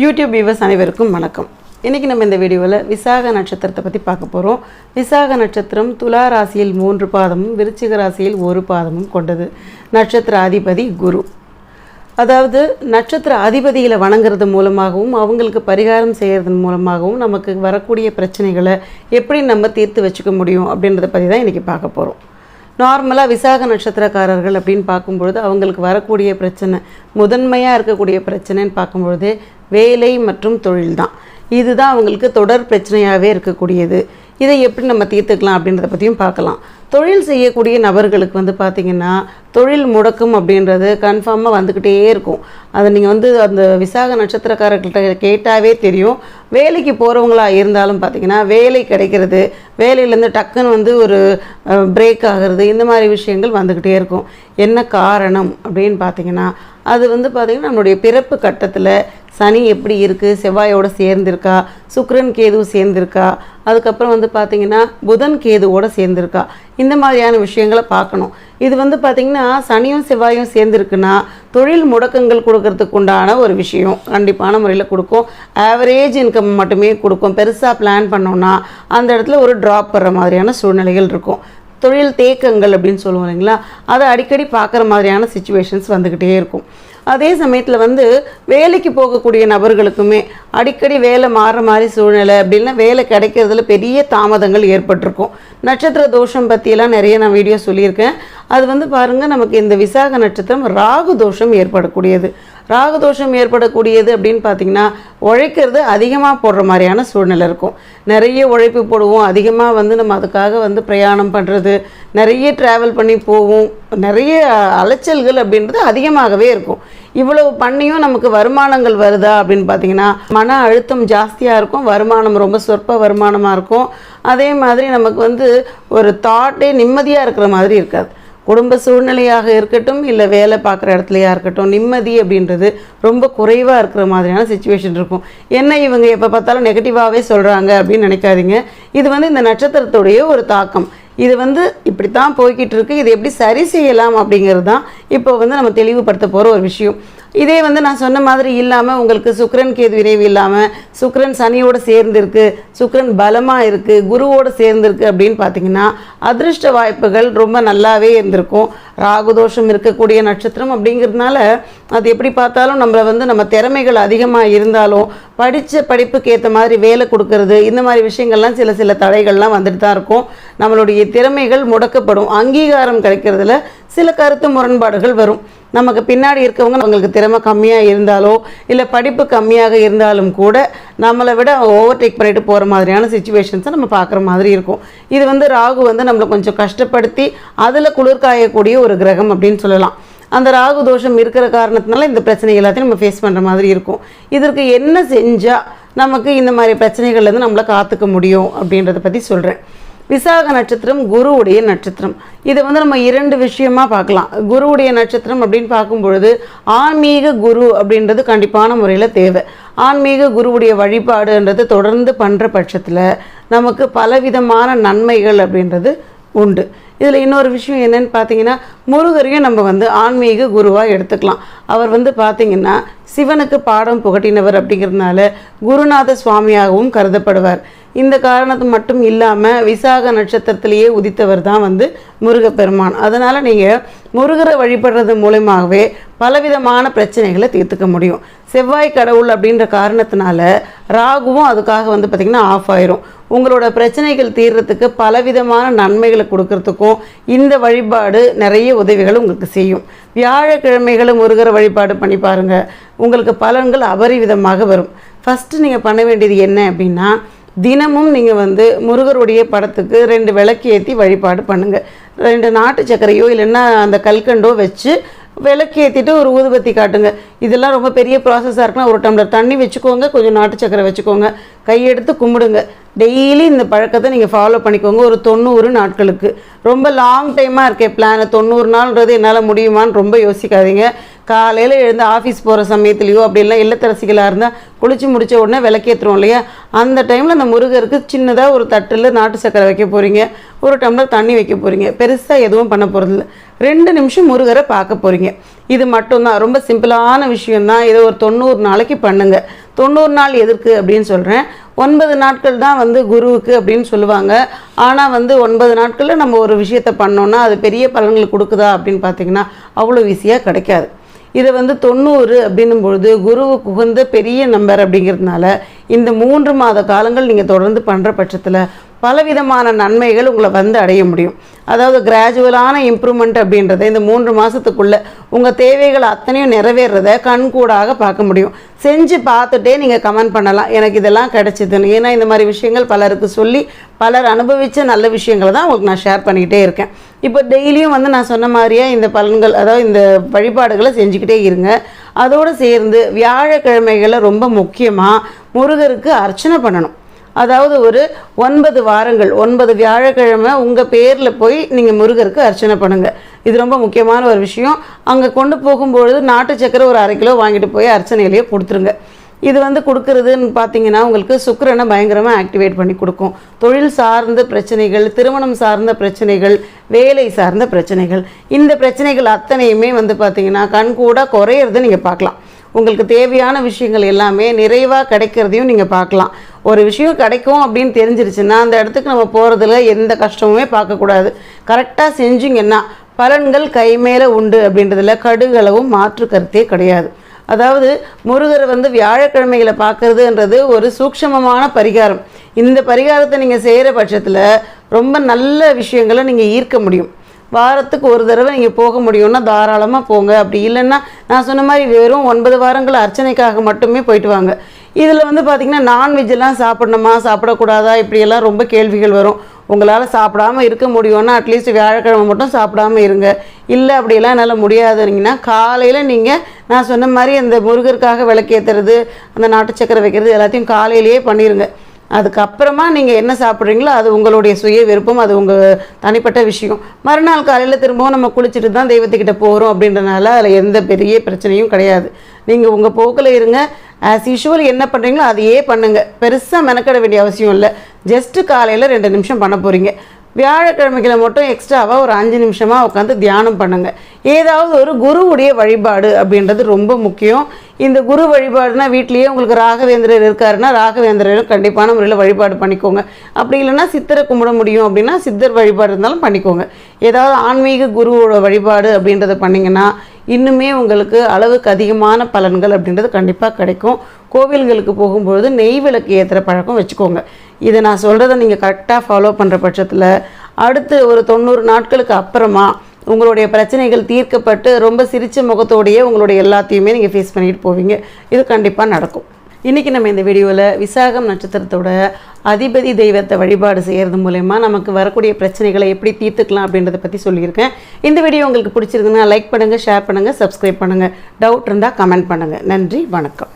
YouTube viewers அனைவருக்கும் வணக்கம். இன்றைக்கி நம்ம இந்த வீடியோவில் விசாக நட்சத்திரத்தை பற்றி பார்க்க போகிறோம் விசாக நட்சத்திரம் துலா ராசியில் மூன்று பாதமும் விருச்சிக ராசியில் ஒரு பாதமும் கொண்டது. நட்சத்திர அதிபதி குரு. அதாவது நட்சத்திர அதிபதிகளை வணங்குறது மூலமாகவும் அவங்களுக்கு பரிகாரம் செய்கிறதன் மூலமாகவும் நமக்கு வரக்கூடிய பிரச்சனைகளை எப்படி நம்ம தீர்த்து வச்சுக்க முடியும் அப்படின்றத பற்றி தான் இன்றைக்கி பார்க்க போகிறோம் நார்மலாக விசாக நட்சத்திரக்காரர்கள் அப்படின்னு பார்க்கும்பொழுது அவங்களுக்கு வரக்கூடிய பிரச்சனை முதன்மையாக இருக்கக்கூடிய பிரச்சனைன்னு பார்க்கும்பொழுது வேலை மற்றும் தொழில் தான் இதுதான் அவங்களுக்கு தொடர் பிரச்சனையாகவே இருக்கக்கூடியது. இதை எப்படி நம்ம தீர்த்துக்கலாம் அப்படின்றத பற்றியும் பார்க்கலாம். தொழில் செய்யக்கூடிய நபர்களுக்கு வந்து பார்த்திங்கன்னா தொழில் முடக்கம் அப்படின்றது கன்ஃபார்மாக வந்துக்கிட்டே இருக்கும். அதை நீங்கள் வந்து அந்த விசாக நட்சத்திரக்காரர்கள்ட்ட கேட்டாவே தெரியும். வேலைக்கு போகிறவங்களா இருந்தாலும் பார்த்திங்கன்னா வேலை கிடைக்கிறது வேலையிலேருந்து டக்குன்னு வந்து ஒரு பிரேக் ஆகிறது இந்த மாதிரி விஷயங்கள் வந்துக்கிட்டே இருக்கும். என்ன காரணம் அப்படின்னு பார்த்தீங்கன்னா அது வந்து பார்த்திங்கன்னா நம்மளுடைய பிறப்பு கட்டத்தில் சனி எப்படி இருக்குது செவ்வாயோட சேர்ந்திருக்கா சுக்ரன் கேது சேர்ந்திருக்கா அதுக்கப்புறம் வந்து பார்த்திங்கன்னா புதன் கேதுவோடு சேர்ந்திருக்கா. இந்த மாதிரியான விஷயங்களை பார்க்கணும். இது வந்து பார்த்திங்கன்னா சனியும் செவ்வாயும் சேர்ந்துருக்குன்னா தொழில் முடக்கங்கள் கொடுக்கறதுக்கு உண்டான ஒரு விஷயம் கண்டிப்பான முறையில் கொடுக்கும். ஆவரேஜ் இன்கம் மட்டுமே கொடுக்கும். பெருசாக பிளான் பண்ணோன்னா அந்த இடத்துல ஒரு ட்ராப் வர்ற மாதிரியான சூழ்நிலைகள் இருக்கும். தொழில் தேக்கங்கள் அப்படின்னு சொல்லுவோம் இல்லைங்களா? அதை அடிக்கடி பார்க்குற மாதிரியான சுச்சுவேஷன்ஸ் வந்துக்கிட்டே இருக்கும். அதே சமயத்தில் வந்து வேலைக்கு போகக்கூடிய நபர்களுக்குமே அடிக்கடி வேலை மாறுற மாதிரி சூழ்நிலை அப்படின்னா வேலை கிடைக்கிறதுல பெரிய தாமதங்கள் ஏற்பட்டிருக்கும். நட்சத்திர தோஷம் பற்றியெல்லாம் நிறைய நான் வீடியோ சொல்லியிருக்கேன். அது வந்து பாருங்கள் நமக்கு இந்த விசாக நட்சத்திரம் ராகு தோஷம் ஏற்படக்கூடியது. ராகு தோஷம் ஏற்படக்கூடியது அப்படின்னு பார்த்தீங்கன்னா உழைக்கிறது அதிகமாக போடுற மாதிரியான சூழ்நிலை இருக்கும். நிறைய உழைப்பு போடுவோம். அதிகமாக வந்து நம்ம அதுக்காக வந்து பிரயாணம் பண்ணுறது நிறைய ட்ராவல் பண்ணி போவோம். நிறைய அலைச்சல்கள் அப்படின்றது அதிகமாகவே இருக்கும். இவ்வளவு பண்ணியும் நமக்கு வருமானங்கள் வருதா அப்படின்னு பார்த்தீங்கன்னா மன அழுத்தம் ஜாஸ்தியாக இருக்கும். வருமானம் ரொம்ப சொற்ப வருமானமாக இருக்கும். அதே மாதிரி நமக்கு வந்து ஒரு தாட்டே நிம்மதியாக இருக்கிற மாதிரி இருக்காது. குடும்ப சூழ்நிலையாக இருக்கட்டும் இல்லை வேலை பார்க்குற இடத்துலையாக இருக்கட்டும் நிம்மதி அப்படின்றது ரொம்ப குறைவாக இருக்கிற மாதிரியான சுச்சுவேஷன் இருக்கும். என்ன இவங்க எப்போ பார்த்தாலும் நெகட்டிவாகவே சொல்கிறாங்க அப்படின்னு நினைக்காதீங்க. இது வந்து இந்த நட்சத்திரத்துடைய ஒரு தாக்கம். இது வந்து இப்படி தான் போய்கிட்டு இருக்குது இது எப்படி சரி செய்யலாம் அப்படிங்கிறது தான் இப்போ வந்து நம்ம தெளிவுபடுத்த போகிற ஒரு விஷயம். இதே வந்து நான் சொன்ன மாதிரி இல்லாமல் உங்களுக்கு சுக்கிரன் கேது விரைவு இல்லாமல் சுக்கிரன் சனியோடு சேர்ந்துருக்கு சுக்ரன் பலமாக இருக்குது குருவோடு சேர்ந்துருக்கு அப்படின்னு பார்த்தீங்கன்னா அதிர்ஷ்ட வாய்ப்புகள் ரொம்ப நல்லாவே இருந்திருக்கும். ராகுதோஷம் இருக்கக்கூடிய நட்சத்திரம் அப்படிங்கிறதுனால அது எப்படி பார்த்தாலும் நம்மளை வந்து நம்ம திறமைகள் அதிகமாக இருந்தாலும் படித்த படிப்புக்கு ஏற்ற மாதிரி வேலை கொடுக்கறது இந்த மாதிரி விஷயங்கள்லாம் சில சில தடைகள்லாம் வந்துட்டு தான் இருக்கும். நம்மளுடைய திறமைகள் முடக்கப்படும். அங்கீகாரம் கிடைக்கிறதுல சில கருத்து முரண்பாடுகள் வரும். நமக்கு பின்னாடி இருக்கவங்க அவங்களுக்கு திறமை கம்மியாக இருந்தாலோ இல்லை படிப்பு கம்மியாக இருந்தாலும் கூட நம்மளை விட ஓவர்டேக் பண்ணிட்டு போகிற மாதிரியான சுச்சுவேஷன்ஸை நம்ம பார்க்குற மாதிரி இருக்கும். இது வந்து ராகு வந்து நம்மளை கொஞ்சம் கஷ்டப்படுத்தி அதில் குளிர்காயக்கூடிய ஒரு கிரகம் அப்படின்னு சொல்லலாம். அந்த ராகு தோஷம் இருக்கிற காரணத்தினால இந்த பிரச்சனை எல்லாத்தையும் நம்ம ஃபேஸ் பண்ணுற மாதிரி இருக்கும். இதற்கு என்ன செஞ்சால் நமக்கு இந்த மாதிரி பிரச்சனைகள்லேருந்து நம்மளை காத்துக்க முடியும் அப்படின்றத பற்றி சொல்கிறேன் விசாக நட்சத்திரம் குருவுடைய நட்சத்திரம். இதை வந்து நம்ம இரண்டு விஷயமா பார்க்கலாம். குருவுடைய நட்சத்திரம் அப்படின்னு பார்க்கும்பொழுது ஆன்மீக குரு அப்படின்றது கண்டிப்பான முறையில் தேவை. ஆன்மீக குருவுடைய வழிபாடுன்றது தொடர்ந்து பண்ணுற பட்சத்தில் நமக்கு பலவிதமான நன்மைகள் அப்படின்றது உண்டு. இதில் இன்னொரு விஷயம் என்னன்னு பார்த்தீங்கன்னா முருகரையும் நம்ம வந்து ஆன்மீக குருவாக எடுத்துக்கலாம். அவர் வந்து பார்த்திங்கன்னா சிவனுக்கு பாடம் புகட்டினவர் அப்படிங்கிறதுனால குருநாத சுவாமியாகவும் கருதப்படுவார். இந்த காரணத்து மட்டும் இல்லாமல் விசாக நட்சத்திரத்திலேயே உதித்தவர் தான் வந்து முருகப்பெருமான். அதனால் நீங்கள் முருகரை வழிபடுறது மூலயமாகவே பலவிதமான பிரச்சனைகளை தீர்த்துக்க முடியும். செவ்வாய் கடவுள் அப்படின்ற காரணத்தினால ராகுவும் அதுக்காக வந்து பார்த்திங்கன்னா ஆஃப் ஆயிரும். உங்களோட பிரச்சனைகள் தீர்றதுக்கு பலவிதமான நன்மைகளை கொடுக்கறதுக்கும் இந்த வழிபாடு நிறைய உதவிகளை உங்களுக்கு செய்யும். வியாழக்கிழமைகளும் முருகரை வழிபாடு பண்ணி பாருங்கள் உங்களுக்கு பலன்கள் அபரிவிதமாக வரும். ஃபஸ்ட்டு நீங்கள் பண்ண வேண்டியது என்ன அப்படின்னா தினமும் நீங்கள் வந்து முருகருடைய படத்துக்கு ரெண்டு விளக்கு ஏற்றி வழிபாடு பண்ணுங்கள் ரெண்டு நாட்டு சர்க்கரையோ இல்லைன்னா அந்த கல்கண்டோ வச்சு விளக்கு ஏற்றிட்டு ஒரு ஊதுபத்தி காட்டுங்க. இதெல்லாம் ரொம்ப பெரிய ப்ராசஸாக இருக்குன்னா ஒரு டம்ளர் தண்ணி வச்சுக்கோங்க கொஞ்சம் நாட்டு சக்கரை வச்சுக்கோங்க. கையெடுத்து கும்பிடுங்க. டெய்லி இந்த பழக்கத்தை நீங்கள் ஃபாலோ பண்ணிக்கோங்க. ஒரு தொண்ணூறு நாட்களுக்கு. ரொம்ப லாங் டைமாக இருக்கே பிளான் தொண்ணூறு நாள்ன்றது என்னால் முடியுமான்னு ரொம்ப யோசிக்காதீங்க. காலையில் எழுந்து ஆஃபீஸ் போகிற சமயத்துலையோ அப்படிலாம் இல்லத்தரசிகளாக இருந்தால் குளிச்சு முடித்த உடனே விளக்கேற்றுறோம் இல்லையா? அந்த டைமில் அந்த முருகருக்கு சின்னதாக ஒரு தட்டில் நாட்டு சக்கரை வைக்க போகிறீங்க ஒரு டம்ளர் தண்ணி வைக்க போகிறீங்க பெருசாக எதுவும் பண்ண போகிறதில்ல ரெண்டு நிமிஷம் முருகரை பார்க்க போகிறீங்க இது மட்டும்தான். ரொம்ப சிம்பிளான விஷயம்தான். இதை ஒரு தொண்ணூறு நாளைக்கு பண்ணுங்கள் தொண்ணூறு நாள் எதற்கு அப்படின்னு சொல்கிறேன் ஒன்பது நாட்கள் தான் வந்து குருவுக்கு அப்படின்னு சொல்லுவாங்க. ஆனால் வந்து ஒன்பது நாட்களில் நம்ம ஒரு விஷயத்தை பண்ணோன்னா அது பெரிய பலன்கள் கொடுக்குதா அப்படின்னு பார்த்தீங்கன்னா அவ்வளோ ஈஸியாக கிடைக்காது. இதை வந்து தொண்ணூறு அப்படின்னும் பொழுது குருவுக்கு உகந்த பெரிய நம்பர் அப்படிங்கிறதுனால இந்த மூன்று மாத காலங்கள் நீங்கள் தொடர்ந்து பண்ணுற பட்சத்தில் பலவிதமான நன்மைகள் உங்களை வந்து அடைய முடியும். அதாவது கிராஜுவலான இம்ப்ரூவ்மெண்ட் அப்படின்றத இந்த மூன்று மாதத்துக்குள்ளே உங்கள் தேவைகள் அத்தனையும் நிறைவேறத கண்கூடாக பார்க்க முடியும். செஞ்சு பார்த்துட்டே நீங்கள் கமெண்ட் பண்ணலாம். எனக்கு இதெல்லாம் கிடைச்சிதுன்னு. ஏன்னா இந்த மாதிரி விஷயங்கள் பலருக்கு சொல்லி பலர் அனுபவித்த நல்ல விஷயங்களை தான் உங்களுக்கு நான் ஷேர் பண்ணிக்கிட்டே இருக்கேன். இப்போ டெய்லியும் வந்து நான் சொன்ன மாதிரியே இந்த பலன்கள் அதாவது இந்த வழிபாடுகளை செஞ்சுக்கிட்டே இருங்க. அதோடு சேர்ந்து வியாழக்கிழமைகளை ரொம்ப முக்கியமாக முருகருக்கு அர்ச்சனை பண்ணணும். அதாவது ஒரு ஒன்பது வாரங்கள் ஒன்பது வியாழக்கிழமை உங்கள் பேரில் போய் நீங்கள் முருகருக்கு அர்ச்சனை பண்ணுங்கள் இது ரொம்ப முக்கியமான ஒரு விஷயம். அங்கே கொண்டு போகும்பொழுது நாட்டு சக்கரை ஒரு அரை கிலோ வாங்கிட்டு போய் அர்ச்சனையிலேயே கொடுத்துருங்க. இது வந்து கொடுக்கறதுன்னு பார்த்தீங்கன்னா உங்களுக்கு சுக்கிரனை பயங்கரமாக ஆக்டிவேட் பண்ணி கொடுக்கும். தொழில் சார்ந்த பிரச்சனைகள் திருமணம் சார்ந்த பிரச்சனைகள் வேலை சார்ந்த பிரச்சனைகள். இந்த பிரச்சனைகள் அத்தனையுமே வந்து பார்த்தீங்கன்னா கண்கூட குறையிறத நீங்கள் பார்க்கலாம். உங்களுக்கு தேவையான விஷயங்கள் எல்லாமே நிறைவாக கிடைக்கிறதையும் நீங்கள் பார்க்கலாம். ஒரு விஷயம் கிடைக்கும் அப்படின்னு தெரிஞ்சிருச்சுன்னா அந்த இடத்துக்கு நம்ம போகிறதுல எந்த கஷ்டமுமே பார்க்கக்கூடாது கரெக்டாக செஞ்சிங்கன்னா பலன்கள் கை மேலே உண்டு அப்படின்றதுல கடுகளவும் மாற்று கருத்தே கிடையாது. அதாவது முருகரை வந்து வியாழக்கிழமைகளை பார்க்கறதுன்றது ஒரு சூக்ஷமமான பரிகாரம். இந்த பரிகாரத்தை நீங்கள் செய்கிற பட்சத்தில் ரொம்ப நல்ல விஷயங்களை நீங்கள் ஈர்க்க முடியும். வாரத்துக்கு ஒரு தடவை நீங்கள் போக முடியும்னா தாராளமாக போங்க. அப்படி இல்லைன்னா நான் சொன்ன மாதிரி வெறும் ஒன்பது வாரங்கள் அர்ச்சனைக்காக மட்டுமே போயிட்டு வாங்க. இதில் வந்து பார்த்திங்கன்னா நான்வெஜ்ஜெல்லாம் சாப்பிடணுமா? சாப்பிடக்கூடாதா? இப்படியெல்லாம் ரொம்ப கேள்விகள் வரும். உங்களால் சாப்பிடாம இருக்க முடியும்னா அட்லீஸ்ட் வியாழக்கிழமை மட்டும் சாப்பிடாம இருங்க. இல்லை அப்படியெல்லாம் என்னால் முடியாதுனீங்கன்னா காலையில் நீங்கள் நான் சொன்ன மாதிரி அந்த முருகருக்காக விளக்கேற்றுறது அந்த நாட்டு சக்கரை வைக்கிறது எல்லாத்தையும் காலையிலேயே பண்ணிடுங்க அதுக்கப்புறமா நீங்கள் என்ன சாப்பிட்றீங்களோ அது உங்களுடைய சுய விருப்பம் அது உங்கள் தனிப்பட்ட விஷயம். மறுநாள் காலையில் திரும்பவும் நம்ம குளிச்சுட்டு தான் தெய்வத்துக்கிட்ட போகிறோம் அப்படின்றனால அதில் எந்த பெரிய பிரச்சனையும் கிடையாது. நீங்கள் உங்கள் போக்கில் இருங்க. ஆஸ் யூஷுவல் என்ன பண்ணுறீங்களோ அதையே பண்ணுங்கள் பெருசாக மெனக்கட வேண்டிய அவசியம் இல்லை. ஜஸ்ட்டு காலையில் ரெண்டு நிமிஷம் பண்ண போகிறீங்க வியாழக்கிழமைகளை மட்டும் எக்ஸ்ட்ராவாக ஒரு அஞ்சு நிமிஷமாக உட்காந்து தியானம் பண்ணுங்கள் ஏதாவது ஒரு குருவுடைய வழிபாடு அப்படின்றது ரொம்ப முக்கியம். இந்த குரு வழிபாடுனா வீட்லேயே உங்களுக்கு ராகவேந்திரர் இருக்காருன்னா ராகவேந்திரரும் கண்டிப்பான முறையில் வழிபாடு பண்ணிக்கோங்க. அப்படி இல்லைன்னா சித்தரை கும்பிட முடியும் அப்படின்னா சித்தர் வழிபாடு இருந்தாலும் பண்ணிக்கோங்க. ஏதாவது ஆன்மீக குருவோட வழிபாடு அப்படின்றத பண்ணிங்கன்னா இன்னுமே உங்களுக்கு அளவுக்கு அதிகமான பலன்கள் அப்படின்றது கண்டிப்பாக கிடைக்கும். கோவில்களுக்கு போகும்பொழுது நெய் விளக்கு ஏற்றுற பழக்கம் வச்சுக்கோங்க. இதை நான் சொல்கிறத நீங்கள் கரெக்டாக ஃபாலோ பண்ணுற பட்சத்தில் அடுத்து ஒரு தொண்ணூறு நாட்களுக்கு அப்புறமா உங்களுடைய பிரச்சனைகள் தீர்க்கப்பட்டு ரொம்ப சிரித்த முகத்தோடையே உங்களுடைய எல்லாத்தையுமே நீங்கள் ஃபேஸ் பண்ணிட்டு போவீங்க. இது கண்டிப்பாக நடக்கும். இன்றைக்கி நம்ம இந்த வீடியோவில் விசாகம் நட்சத்திரத்தோட அதிபதி தெய்வத்தை வழிபாடு செய்கிறது மூலயமா நமக்கு வரக்கூடிய பிரச்சனைகளை எப்படி தீர்த்துக்கலாம் அப்படின்றத பற்றி சொல்லியிருக்கேன். இந்த வீடியோ உங்களுக்கு பிடிச்சிருக்குன்னா லைக் பண்ணுங்கள் ஷேர் பண்ணுங்கள் சப்ஸ்கிரைப் பண்ணுங்கள் டவுட் இருந்தால் கமெண்ட் பண்ணுங்கள் நன்றி வணக்கம்.